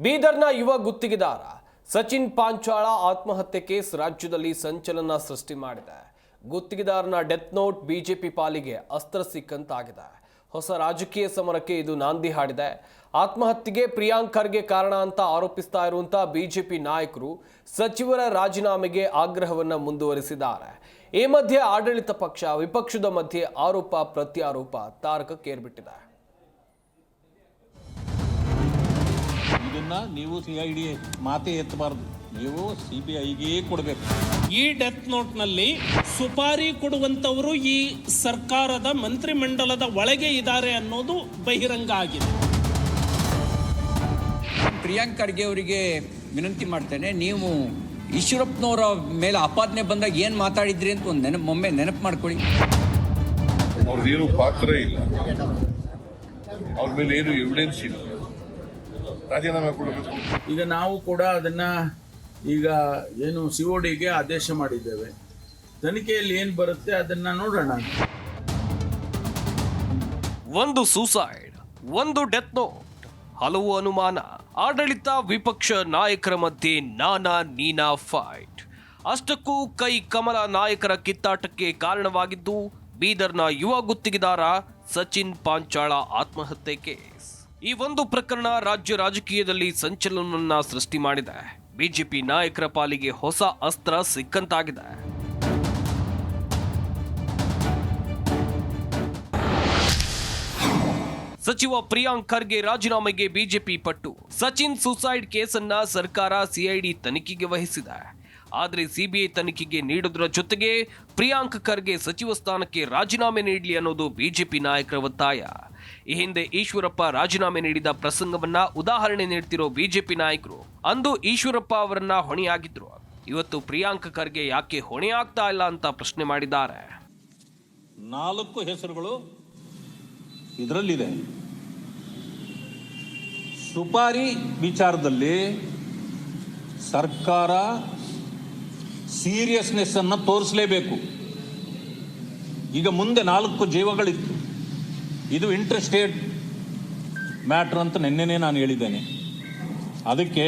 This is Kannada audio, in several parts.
ಬೀದರ್ನ ಯುವ ಗುತ್ತಿಗೆದಾರ ಸಚಿನ್ ಪಾಂಚಾಳ ಆತ್ಮಹತ್ಯೆ ಕೇಸ್ ರಾಜ್ಯದಲ್ಲಿ ಸಂಚಲನ ಸೃಷ್ಟಿ ಮಾಡಿದೆ. ಗುತ್ತಿಗೆದಾರನ ಡೆತ್ ನೋಟ್ ಬಿಜೆಪಿ ಪಾಲಿಗೆ ಅಸ್ತ್ರ ಸಿಕ್ಕಂತಾಗಿದೆ. ಹೊಸ ರಾಜಕೀಯ ಸಮರಕ್ಕೆ ಇದು ನಾಂದಿ ಹಾಡಿದೆ. ಆತ್ಮಹತ್ಯೆಗೆ ಪ್ರಿಯಾಂಕ್ ಖರ್ಗೆ ಕಾರಣ ಅಂತ ಆರೋಪಿಸ್ತಾ ಇರುವಂತಹ ಬಿಜೆಪಿ ನಾಯಕರು ಸಚಿವರ ರಾಜೀನಾಮೆಗೆ ಆಗ್ರಹವನ್ನು ಮುಂದುವರಿಸಿದ್ದಾರೆ. ಈ ಮಧ್ಯೆ ಆಡಳಿತ ಪಕ್ಷ ವಿಪಕ್ಷದ ಮಧ್ಯೆ ಆರೋಪ ಪ್ರತ್ಯಾರೋಪ ತಾರಕಕ್ಕೇರ್ಬಿಟ್ಟಿದೆ. ನೀವು ಸಿ ಐ ಡಿ ಮಾತೇ ಎತ್ತಬಾರ್ದು. ನೀವು ಸಿ ಬಿ ಐಗೆ ಕೊಡಬೇಕು. ಈ ಡೆತ್ ನೋಟ್ನಲ್ಲಿ ಸುಪಾರಿ ಕೊಡುವಂತವರು ಈ ಸರ್ಕಾರದ ಮಂತ್ರಿಮಂಡಲದ ಒಳಗೆ ಇದ್ದಾರೆ ಅನ್ನೋದು ಬಹಿರಂಗ ಆಗಿದೆ. ಪ್ರಿಯಾಂಕ್ ಖರ್ಗೆ ಅವರಿಗೆ ವಿನಂತಿ ಮಾಡ್ತೇನೆ ನೀವು ಈಶ್ವರಪ್ಪನವರ ಮೇಲೆ ಆಪಾದನೆ ಬಂದಾಗ ಏನು ಮಾತಾಡಿದ್ರಿ ಅಂತ ಒಂದು ನೆನಪು ಒಮ್ಮೆ ನೆನಪು ಮಾಡ್ಕೊಳ್ಳಿ. ಅವ್ರದ್ದೇನು ಪಾತ್ರ ಇಲ್ಲ. ಅವ್ರ ಮೇಲೆ ಏನು ಎವಿಡೆನ್ಸ್ ಇಲ್ಲ. ರಾಜೀನಾಮೆ ಕೊಡಬೇಕು ಈಗ ನಾವು ಕೂಡ ಅದನ್ನ ಈಗ ಏನು ಸಿ ಒ ಡಿಗೆ ಆದೇಶ ಮಾಡಿದ್ದೇವೆ. ತನಿಖೆಯಲ್ಲಿ ಏನು ಬರುತ್ತೆ ಅದನ್ನ ನೋಡೋಣ. ಒಂದು ಸೂಸೈಡ್ ಒಂದು ಡೆತ್ ನೋಟ್ ಹಲವು ಅನುಮಾನ ಆಡಳಿತ ವಿಪಕ್ಷ ನಾಯಕರ ಮಧ್ಯೆ ನಾನಾ ನೀನಾ ಫೈಟ್ ಅಷ್ಟಕ್ಕೂ ಕೈ ಕಮಲ ನಾಯಕರ ಕಿತ್ತಾಟಕ್ಕೆ ಕಾರಣವಾಗಿದ್ದು ಬೀದರ್ನ ಯುವ ಗುತ್ತಿಗೆದಾರ ಸಚಿನ್ ಪಾಂಚಾಳ ಆತ್ಮಹತ್ಯೆ ಕೇಸ್. ಈ ಒಂದು ಪ್ರಕರಣ ರಾಜ್ಯ ರಾಜಕೀಯದಲ್ಲಿ ಸಂಚಲನವನ್ನ ಸೃಷ್ಟಿ ಮಾಡಿದೆ. ಬಿಜೆಪಿ ನಾಯಕರ ಪಾಲಿಗೆ ಹೊಸ ಅಸ್ತ್ರ ಸಿಕ್ಕಂತಾಗಿದೆ. ಸಚಿವ ಪ್ರಿಯಾಂಕ್ ಖರ್ಗೆ ರಾಜೀನಾಮೆಗೆ ಬಿಜೆಪಿ ಪಟ್ಟು. ಸಚಿನ್ ಸುಸೈಡ್ ಕೇಸನ್ನ ಸರ್ಕಾರ ಸಿಐಡಿ ತನಿಖೆಗೆ ವಹಿಸಿದೆ. ಆದರೆ ಸಿಬಿಐ ತನಿಖೆಗೆ ನೀಡುವುದರ ಜೊತೆಗೆ ಪ್ರಿಯಾಂಕ್ ಖರ್ಗೆ ಸಚಿವ ಸ್ಥಾನಕ್ಕೆ ರಾಜೀನಾಮೆ ನೀಡಲಿ ಅನ್ನೋದು ಬಿಜೆಪಿ ನಾಯಕರ ಒತ್ತಾಯ. ಈ ಹಿಂದೆ ಈಶ್ವರಪ್ಪ ರಾಜೀನಾಮೆ ನೀಡಿದ ಪ್ರಸಂಗವನ್ನ ಉದಾಹರಣೆ ನೀಡ್ತಿರೋ ಬಿಜೆಪಿ ನಾಯಕರು. ಅಂದು ಈಶ್ವರಪ್ಪ ಅವರನ್ನ ಹೊಣೆಯಾಗಿದ್ರು. ಇವತ್ತು ಪ್ರಿಯಾಂಕ ಖರ್ಗೆ ಯಾಕೆ ಹೊಣೆ ಆಗ್ತಾ ಇಲ್ಲ ಅಂತ ಪ್ರಶ್ನೆ ಮಾಡಿದ್ದಾರೆ. ನಾಲ್ಕು ಹೆಸರುಗಳು ಇದರಲ್ಲಿದೆ. ಸುಪಾರಿ ವಿಚಾರದಲ್ಲಿ ಸರ್ಕಾರ ಸೀರಿಯಸ್ನೆಸ್ ಅನ್ನು ತೋರಿಸಲೇಬೇಕು. ಈಗ ಮುಂದೆ ನಾಲ್ಕು ಜೀವಗಳಿತ್ತು. ಇದು ಇಂಟ್ರೆಸ್ಟೆಡ್ ಮ್ಯಾಟ್ರ್ ಅಂತ ನಿನ್ನೆನೇ ನಾನು ಹೇಳಿದ್ದೇನೆ. ಅದಕ್ಕೆ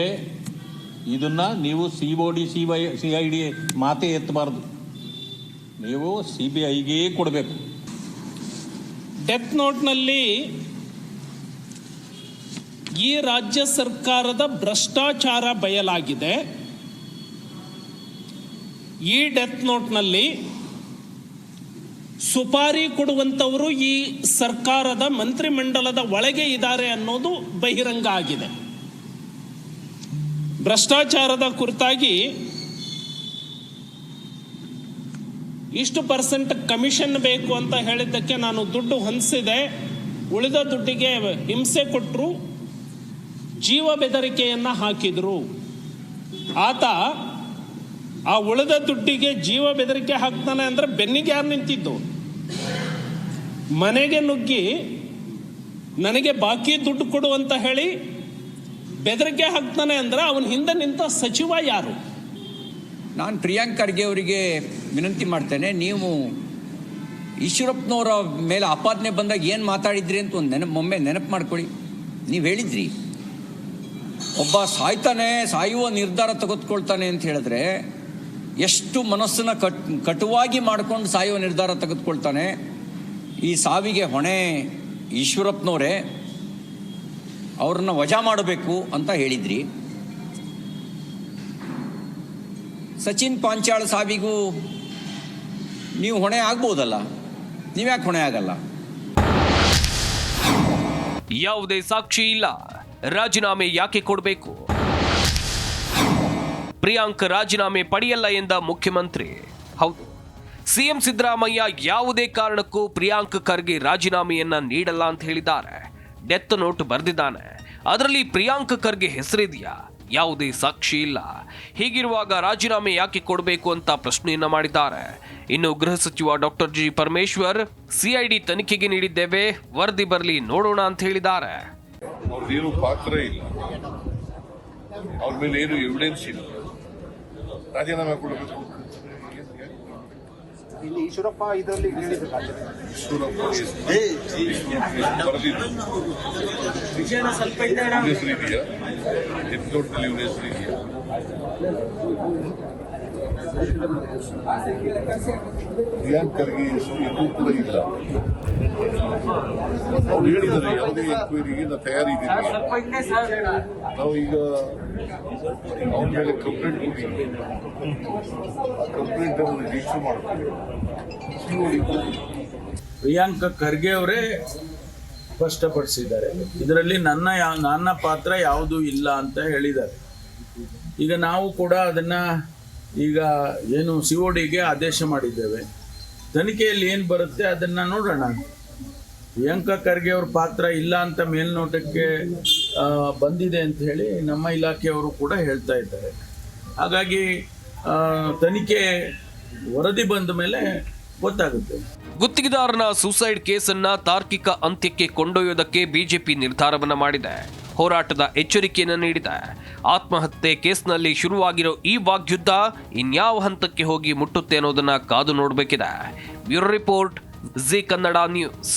ಇದನ್ನ ನೀವು C O D C Y C I D ಮಾತೇ ಎತ್ತಬಾರ್ದು. ನೀವು ಸಿ ಬಿ ಐಗೆ ಕೊಡಬೇಕು. ಡೆತ್ ನೋಟ್ನಲ್ಲಿ ಈ ರಾಜ್ಯ ಸರ್ಕಾರದ ಭ್ರಷ್ಟಾಚಾರ ಬಯಲಾಗಿದೆ. ಈ ಡೆತ್ ನೋಟ್ನಲ್ಲಿ ಸುಪಾರಿ ಕೊಡುವಂತವರು ಈ ಸರ್ಕಾರದ ಮಂತ್ರಿಮಂಡಲದ ಒಳಗೆ ಇದ್ದಾರೆ ಅನ್ನೋದು ಬಹಿರಂಗ ಆಗಿದೆ. ಭ್ರಷ್ಟಾಚಾರದ ಕುರಿತಾಗಿ ಇಷ್ಟು ಪರ್ಸೆಂಟ್ ಕಮಿಷನ್ ಬೇಕು ಅಂತ ಹೇಳಿದ್ದಕ್ಕೆ ನಾನು ದುಡ್ಡು ಹೊಂದಿಸಿದೆ. ಉಳಿದ ದುಡ್ಡಿಗೆ ಹಿಂಸೆ ಕೊಟ್ಟರು ಜೀವ ಬೆದರಿಕೆಯನ್ನು ಹಾಕಿದರು. ಆತ ಆ ಉಳಿದ ದುಡ್ಡಿಗೆ ಜೀವ ಬೆದರಿಕೆ ಹಾಕ್ತಾನೆ ಅಂದ್ರೆ ಬೆನ್ನಿಗೆ ಯಾರು ನಿಂತಿದ್ದು? ಮನೆಗೆ ನುಗ್ಗಿ ನನಗೆ ಬಾಕಿ ದುಡ್ಡು ಕೊಡು ಅಂತ ಹೇಳಿ ಬೆದರಿಕೆ ಹಾಕ್ತಾನೆ ಅಂದ್ರೆ ಅವನ ಹಿಂದೆ ನಿಂತ ಸಚಿವ ಯಾರು? ನಾನು ಪ್ರಿಯಾಂಕ್ ಖರ್ಗೆ ಅವರಿಗೆ ವಿನಂತಿ ಮಾಡ್ತೇನೆ, ನೀವು ಈಶ್ವರಪ್ಪನವರ ಮೇಲೆ ಆಪಾದನೆ ಬಂದಾಗ ಏನು ಮಾತಾಡಿದ್ರಿ ಅಂತ ಒಂದು ನೆನಪು, ಒಮ್ಮೆ ನೆನಪು ಮಾಡ್ಕೊಳ್ಳಿ. ನೀವು ಹೇಳಿದ್ರಿ, ಒಬ್ಬ ಸಾಯ್ತಾನೆ, ಸಾಯುವ ನಿರ್ಧಾರ ತೆಗೆದುಕೊಳ್ತಾನೆ ಅಂತ ಹೇಳಿದ್ರೆ ಎಷ್ಟು ಮನಸ್ಸನ್ನು ಕಟ್, ಕಟುವಾಗಿ ಮಾಡ್ಕೊಂಡು ಸಾಯುವ ನಿರ್ಧಾರ ತೆಗೆದುಕೊಳ್ತಾನೆ, ಈ ಸಾವಿಗೆ ಹೊಣೆ ಈಶ್ವರಪ್ಪನವರೇ, ಅವ್ರನ್ನ ವಜಾ ಮಾಡಬೇಕು ಅಂತ ಹೇಳಿದ್ರಿ. ಸಚಿನ್ ಪಾಂಚಾಳ್ ಸಾವಿಗೂ ನೀವು ಹೊಣೆ ಆಗ್ಬೋದಲ್ಲ? ನೀವ್ಯಾಕೆ ಹೊಣೆ ಆಗಲ್ಲ? ಯಾವುದೇ ಸಾಕ್ಷಿ ಇಲ್ಲ. ರಾಜೀನಾಮೆ ಯಾಕೆ ಕೊಡಬೇಕು? ಪ್ರಿಯಾಂಕ್ ರಾಜೀನಾಮೆ ಪಡೆಯಲ್ಲ ಎಂದ ಮುಖ್ಯಮಂತ್ರಿ. ಹೌದು. ಸಿಎಂ ಸಿದ್ದರಾಮಯ್ಯ ಯಾವುದೇ ಕಾರಣಕ್ಕೂ ಪ್ರಿಯಾಂಕ್ ಖರ್ಗೆ ರಾಜೀನಾಮೆಯನ್ನ ನೀಡಲ್ಲ ಅಂತ ಹೇಳಿದ್ದಾರೆ. ಡೆತ್ ನೋಟ್ ಬರೆದಿದ್ದಾನೆ. ಅದರಲ್ಲಿ ಪ್ರಿಯಾಂಕ್ ಖರ್ಗೆ ಹೆಸರಿದೆಯಾ? ಯಾವುದೇ ಸಾಕ್ಷಿ ಇಲ್ಲ. ಹೀಗಿರುವಾಗ ರಾಜೀನಾಮೆ ಯಾಕೆ ಕೊಡಬೇಕು ಅಂತ ಪ್ರಶ್ನೆಯನ್ನ ಮಾಡಿದ್ದಾರೆ. ಇನ್ನು ಗೃಹ ಸಚಿವ ಡಾಕ್ಟರ್ ಜಿ. ಪರಮೇಶ್ವರ್ ಸಿಐಡಿ ತನಿಖೆಗೆ ನೀಡಿದ್ದೇವೆ. ವರದಿ ಬರಲಿ ನೋಡೋಣ ಅಂತ ಹೇಳಿದ್ದಾರೆ. ಪಾತ್ರ ಇಲ್ಲ. ಅವ್ರ ಮೇಲೆ ಏನು ಎವಿಡೆನ್ಸ್ ಇಲ್ಲ. ರಾಜೀನಾಮೆ ಕೊಡಬೇಕು ಇಲ್ಲಿ ಈಶ್ವರಪ್ಪ ಇದರಲ್ಲಿ ಹೇಳಿದ್ರು ಈಶ್ವರಪ್ಪ ಬರೆದಿದ್ದು ಇವ್ರ ಹೆಸರು ಇದೆಯಾ ಎತ್ನೋಟ್ನಲ್ಲಿ ಇವ್ರ ಹೆಸರು ಇದೆಯಾ ಪ್ರಿಯಾಂಕ್ ಖರ್ಗೆ ಹೆಸರು ಎಲ್ಲೂ ಕೂಡ ಇಲ್ಲ ಅವ್ರು ಹೇಳಿದ್ದಾರೆ ಯಾವುದೇ ಎಂಕ್ವೈರಿಗೆ ನಾವು ತಯಾರಿದ್ದೀವಿ. ನಾವು ಈಗ ಅವ್ರ ಮೇಲೆ ಕಂಪ್ಲೇಂಟ್ ಕೊಟ್ಟಿದ್ದೀವಿ. ಆ ಕಂಪ್ಲೇಂಟ್ ಅನ್ನು ರಿಜಿಸ್ಟರ್ ಮಾಡ್ತೀವಿ. ಪ್ರಿಯಾಂಕ ಖರ್ಗೆ ಅವರೇ ಸ್ಪಷ್ಟಪಡಿಸಿದ್ದಾರೆ. ಇದರಲ್ಲಿ ನನ್ನ ಯಾ- ನನ್ನ ಪಾತ್ರ ಯಾವುದೂ ಇಲ್ಲ ಅಂತ ಹೇಳಿದ್ದಾರೆ. ಈಗ ನಾವು ಕೂಡ ಅದನ್ನ ಈಗ ಏನು ಸಿ ಒ ಡಿಗೆ ಆದೇಶ ಮಾಡಿದ್ದೇವೆ. ತನಿಖೆಯಲ್ಲಿ ಏನು ಬರುತ್ತೆ ಅದನ್ನ ನೋಡೋಣ. ಪ್ರಿಯಾಂಕಾ ಖರ್ಗೆ ಅವ್ರ ಪಾತ್ರ ಇಲ್ಲ ಅಂತ ಮೇಲ್ನೋಟಕ್ಕೆ ಬಂದಿದೆ ಅಂತ ಹೇಳಿ ನಮ್ಮ ಇಲಾಖೆಯವರು ಕೂಡ ಹೇಳ್ತಾ ಇದ್ದಾರೆ. ಹಾಗಾಗಿ ತನಿಖೆ ವರದಿ ಬಂದ ಮೇಲೆ ಗೊತ್ತಾಗುತ್ತೆ. ಗುತ್ತಿಗೆದಾರನ ಸೂಸೈಡ್ ಕೇಸನ್ನ ತಾರ್ಕಿಕ ಅಂತ್ಯಕ್ಕೆ ಕೊಂಡೊಯ್ಯೋದಕ್ಕೆ ಬಿಜೆಪಿ ನಿರ್ಧಾರವನ್ನ ಮಾಡಿದೆ. ಹೋರಾಟದ ಎಚ್ಚರಿಕೆಯನ್ನು ನೀಡಿದೆ. ಆತ್ಮಹತ್ಯೆ ಕೇಸ್ನಲ್ಲಿ ಶುರುವಾಗಿರೋ ಈ ವಾಗ್ಯುದ್ಧ ಇನ್ಯಾವ ಹಂತಕ್ಕೆ ಹೋಗಿ ಮುಟ್ಟುತ್ತೆ ಅನ್ನೋದನ್ನ ಕಾದು ನೋಡಬೇಕಿದೆ. Bureau report Zee Kannada news.